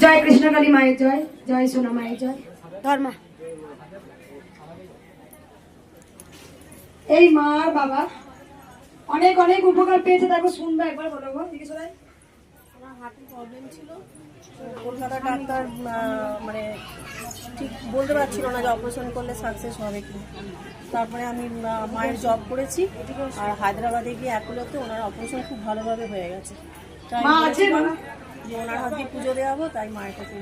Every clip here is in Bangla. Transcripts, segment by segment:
জয় কৃষ্ণকালী মায়ের জয় জয় সোনা মায়ের জয়। ধর্মা। এই মা আর বাবা অনেক অনেক উপকার পেয়েছে তারপর শুনবে একবার বলো গো আমার হার্টের প্রবলেম ছিল। কলকাতা ডাক্তার মানে ঠিক বলতে পারছিল না যে অপারেশন করলে সাকসেস হবে কি। তারপরে আমি মায়ের জব করেছি আর হায়দ্রাবাদে গিয়ে অ্যাপোলোতে ওনার অপারেশন খুব ভালোভাবে হয়ে গেছে। যে ওনার হাত দিয়ে পুজো দেওয়াবো তাই মায়ের কাছে।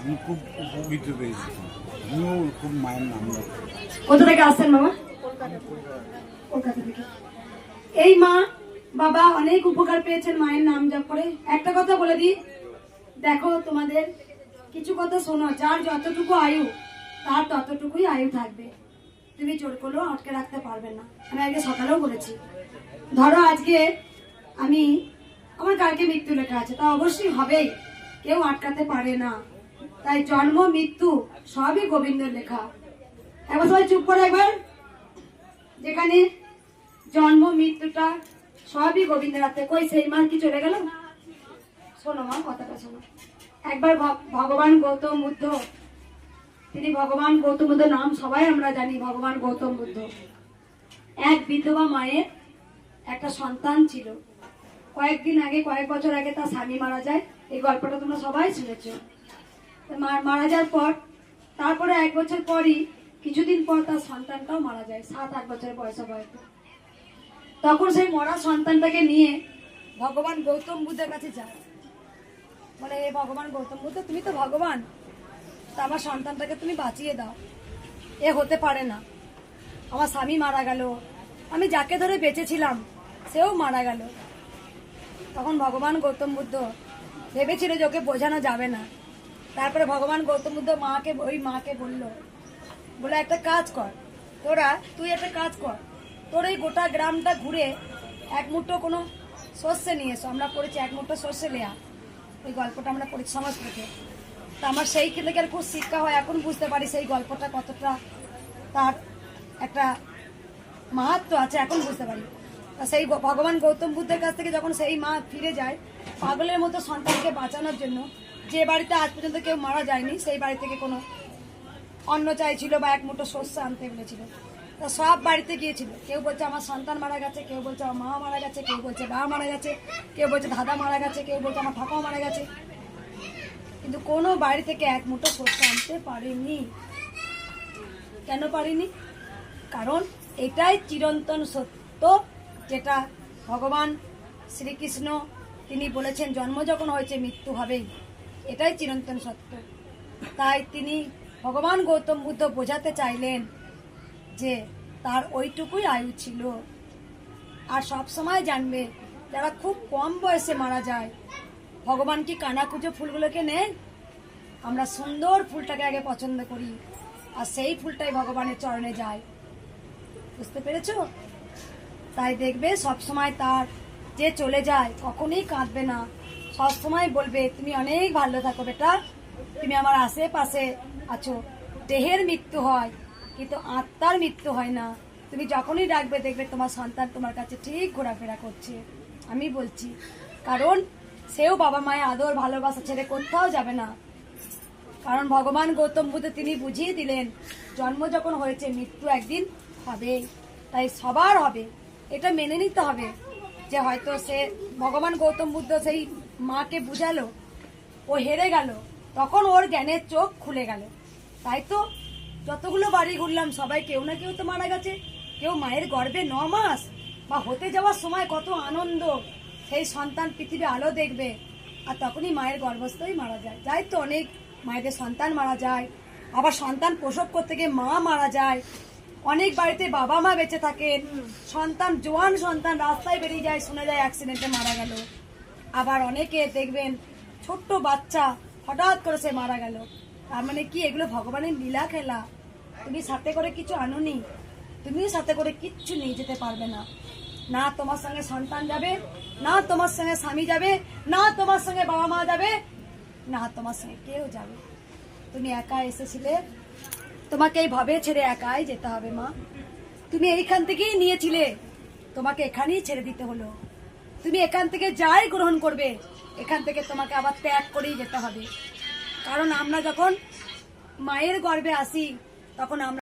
আমি খুব উপকৃত পেয়েছি। আমিও খুব মায়ের নাম কোথা থেকে আসছেন মামা? কলকাতা কলকাতা থেকে। এই মা বাবা অনেক উপকার পেয়েছেন মায়ের নাম জপ করে। একটা কথা বলে দিই দেখো তোমাদের কিছু কথা শোনো যার যতটুকু আয়ু তার ততটুকুই আয়ু থাকবে। তুমি জোর করলেও আটকে রাখতে পারবে না। আমি আগে সকালেও বলেছি। ধরো আজকে আমি আমার কালকে মৃত্যু লেখা আছে। তা অবশ্যই হবেই। কেউ আটকাতে পারে না। তাই জন্ম, মৃত্যু সবই গোবিন্দের লেখা। একবার সবাই চুপ করে একবার। যেখানে জন্ম, মৃত্যুটা সবই গোবিন্দের হাতে। কই সেই মান কি চলে গেল? শোনো মা, কথাটা শোনো। একবার ভগবান গৌতম বুদ্ধ। তিনি ভগবান গৌতম বুদ্ধ নাম সবাই আমরা জানি, ভগবান গৌতম বুদ্ধ। এক বিধবা মায়ের একটা সন্তান ছিল। কয়েকদিন আগে, কয়েক বছর আগে তার স্বামী মারা যায়। এই গল্পটা তোমরা সবাই শুনেছ। মারা যাওয়ার পর, তারপরে এক বছর পরই কিছুদিন পর তার সন্তানটাও মারা যায়, সাত, আট বছরের বয়সে বয়সে তখন সেই মরা সন্তানটাকে নিয়ে ভগবান গৌতম বুদ্ধের কাছে যায়। বলে হে ভগবান গৌতম বুদ্ধ, তুমি তো ভগবান। তা আমার সন্তানটাকে তুমি বাঁচিয়ে দাও। এ হতে পারে না। আমার স্বামী মারা গেল। আমি যাকে ধরে বেঁচেছিলাম, সেও মারা গেল। তখন ভগবান গৌতম বুদ্ধ ভেবেছিল যে ওকে বোঝানো যাবে না। তারপরে ভগবান গৌতম বুদ্ধ মাকে, ওই মাকে বলল, বলে, একটা কাজ কর। তোরা, তুই একটা কাজ কর। তোর এই গোটা গ্রামটা ঘুরে এক মুঠো কোনো শস্যে নিয়ে এসো। আমরা পড়েছি এক মুঠো শস্যে নেয়া। ওই গল্পটা আমরা পড়েছি সমাজ থেকে। তা আমার সেই থেকে আর খুব শিক্ষা হয়। এখন বুঝতে পারি সেই গল্পটা কতটা তার একটা মাহাত্ম আছে। এখন বুঝতে পারি। সেই ভগবান গৌতম বুদ্ধের কাছ থেকে যখন সেই মা ফিরে যায়, পাগলের মতো সন্তানকে বাঁচানোর জন্য, যে বাড়িতে আজ পর্যন্ত কেউ মারা যায়নি, সেই বাড়ি থেকে কোনো অন্ন চাইছিল বা এক মুঠো শস্য আনতে বলেছিল। তা সব বাড়িতে গিয়েছিল। কেউ বলছে আমার সন্তান মারা গেছে, কেউ বলছে আমার মা মারা গেছে, কেউ বলছে বাবা মারা গেছে, কেউ বলছে দাদা মারা গেছে, কেউ বলছে আমার ঠাকুমা মারা গেছে। কিন্তু কোনো বাড়ি থেকে এক মুঠো শস্য আনতে পারেনি। কেন পারিনি? কারণ এটাই চিরন্তন সত্য। যেটা ভগবান শ্রীকৃষ্ণ, তিনি বলেছেন, জন্ম যখন হয়েছে, মৃত্যু হবেই। এটাই চিরন্তন সত্য। তাই তিনি ভগবান গৌতম বুদ্ধ বোঝাতে চাইলেন যে, তার ওইটুকুই আয়ু ছিল। আর সব সময় জানবে, যারা খুব কম বয়সে মারা যায়, ভগবান কি কানাকুজো ফুলগুলোকে নেয়? আমরা সুন্দর ফুলটাকে আগে পছন্দ করি, আর সেই ফুলটাই ভগবানের চরণে যায়। বুঝতে পেরেছ? তাই দেখবে সব সময় তার যে চলে যায় কখনই কাঁদবে না। সব সময় বলবে, তুমি অনেক ভালো থাকো বেটা। তুমি আমার আশেপাশে আছো। দেহের মৃত্যু হয়, কিন্তু আত্মার মৃত্যু হয় না। তুমি যখনই ডাকবে, দেখবে তোমার সন্তান তোমার কাছে ঠিক ঘোরাফেরা করছে। আমি বলছি, কারণ সেও বাবা মায়ের আদর, ভালোবাসা ছেড়ে কোথাও যাবে না। কারণ ভগবান গৌতম বুদ্ধ তিনি বুঝিয়ে দিলেন, জন্ম যখন হয়েছে, মৃত্যু একদিন হবে তাই সবার হবে। এটা মেনে নিতে হবে যে হয়তো সে ভগবান গৌতম বুদ্ধ সেই মাকে বুঝালো, ও হেরে গেল, তখন ওর জ্ঞানের চোখ খুলে গেল। তাই তো যতগুলো বাড়ি ঘুরলাম, সবাই কেউ না কেউ তো মারা গেছে। কেউ মায়ের গর্ভে ন মাস বা হতে যাওয়ার সময় কত আনন্দ, সেই সন্তান পৃথিবী আলো দেখবে আর তখনই মায়ের গর্ভস্থই মারা যায়। যাই তো অনেক মায়েদের সন্তান মারা যায়, আবার সন্তান প্রসব করতে গিয়ে মা মারা যায় অনেক বাড়িতে বাবা মা বেঁচে থাকেন। সন্তান, জোয়ান সন্তান রাস্তায় বেরিয়ে যায়, শুনে যায় অ্যাক্সিডেন্টে মারা গেল। আবার অনেকে দেখবেন ছোট্ট বাচ্চা হঠাৎ করে সে মারা গেল। তার মানে কি, এগুলো ভগবানের লীলা খেলা। তুমি সাথে করে কিছু আনোনি, তুমিও সাথে করে কিচ্ছু নিয়ে যেতে পারবে না। না তোমার সঙ্গে সন্তান যাবে, না তোমার সঙ্গে স্বামী যাবে, না তোমার সঙ্গে বাবা মা যাবে, না তোমার সঙ্গে কেউ যাবে। তুমি একা এসেছিলে তোমাকে এই ভাবে ছেড়ে একাই যেতে হবে, মা। তুমি এইখান থেকেই নিয়েছিলে। তোমাকে এখানেই ছেড়ে দিতে হলো। তুমি এখান থেকে যাই গ্রহণ করবে, এখান থেকে তোমাকে আবার ত্যাগ করেই যেতে হবে। কারণ আমরা যখন মায়ের গর্বে আসি, তখন আমরা